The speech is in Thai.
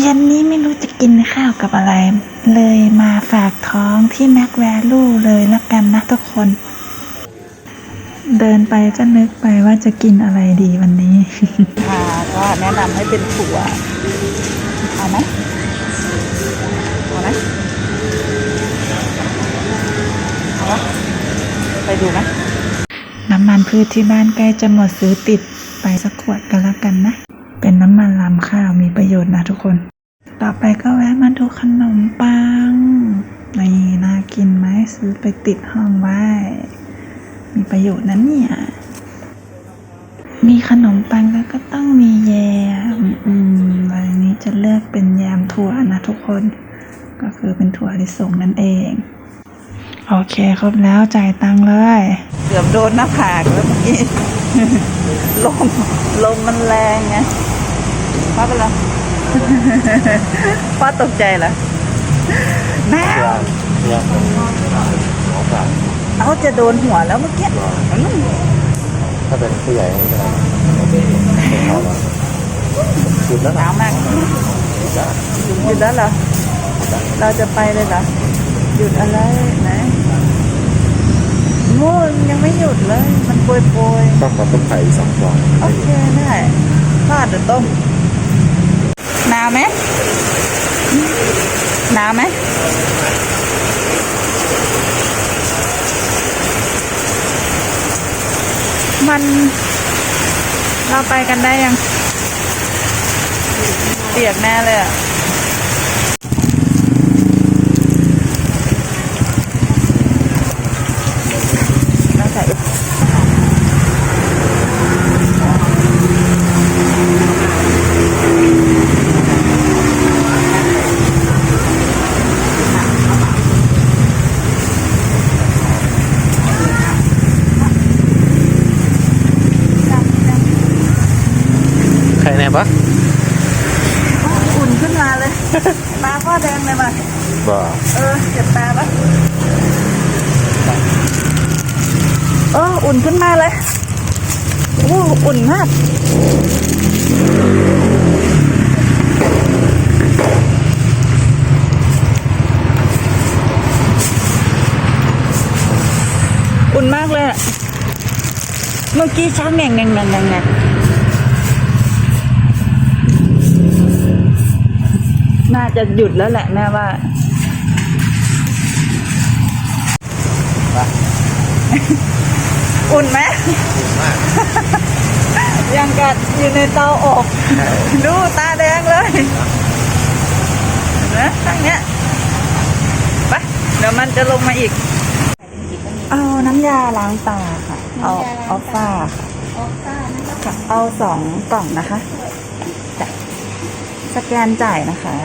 เย็นนี้ไม่รู้จะกินข้าวกับอะไร เลยมาฝากท้องที่แม็กแวลูเลยละกันนะทุกคน เดินไปก็นึกไปว่าจะกินอะไรดีวันนี้ค่ะก็แนะนำให้เป็นถั่วเอาไหมเอาไหมเอาวะไปดูไหมน้ำมันพืชที่บ้านใกล้จะหมดซื้อติดไปสักขวดกันแล้วกันนะเป็ น้ำมันลำข้าวมีประโยชน์นะทุกคน ต่อไปก็แวะมาดูขนมปัง นี่น่ากินไหมซื้อไปติดห้องไว้ มีประโยชน์นะเนี่ย มีขนมปังแล้วก็ต้องมีแยม อืมวันนี้จะเลือกเป็นแยมถั่วนะทุกคน ก็คือเป็นถั่วลิสงนั่นเองโอเคครบแล้วจ่ายตังเลย เกือบโดนหน้าผากแล้วเมื่อกี้ลมลมมันแรงไง ป้าเป็นไรป้าตกใจเหรอแม่เพื่อนเพื่อนของหมอปลาเอาจะโดนหัวแล้วเมื่อกี้อืมถ้าเป็นผู้ใหญ่ไม่เป็นไรเป็นเขาแล้วหยุดแล้วหนะนาวมากหยุดแล้วหยุดแล้วเหรอเราจะไปเลยเหรอหยุดอะไรไหนงูยังไม่หยุดเลย มันโปรยโปรยต้องขอต้มไข่อีกสองฟองๆโอเคได้ทอดหรือต้ม หนาวไหมหนาวไหมมันเราไปกันได้ยังเปียกแน่เลยอะ น่าใส่จังจัง ไข่แน่ ปะอุ่นขึ้นมาเลยตาพ่อแดงเลยมาบ่เออเจ็บตาปะเอออุ่นขึ้นมาเลยโอ้อุ่นมากอุ่นมากเลยอะเมื่อกี้ช้างแงงแงงแงงแงงแงงน่า จะหยุดแล้วแหละแม่ว่าอุ่นไหมมาก ยังกัดอยู่ในเตาอบดูตาแดงเลยนะข้างเนี้ยไปเดี๋ยวมันจะลงมาอีก เอาน้ำยาล้างตาค่ะ เอาเอาฟ้าค่ะเอาสองกล่องนะคะจ้ะ สแกนจ่ายนะคะ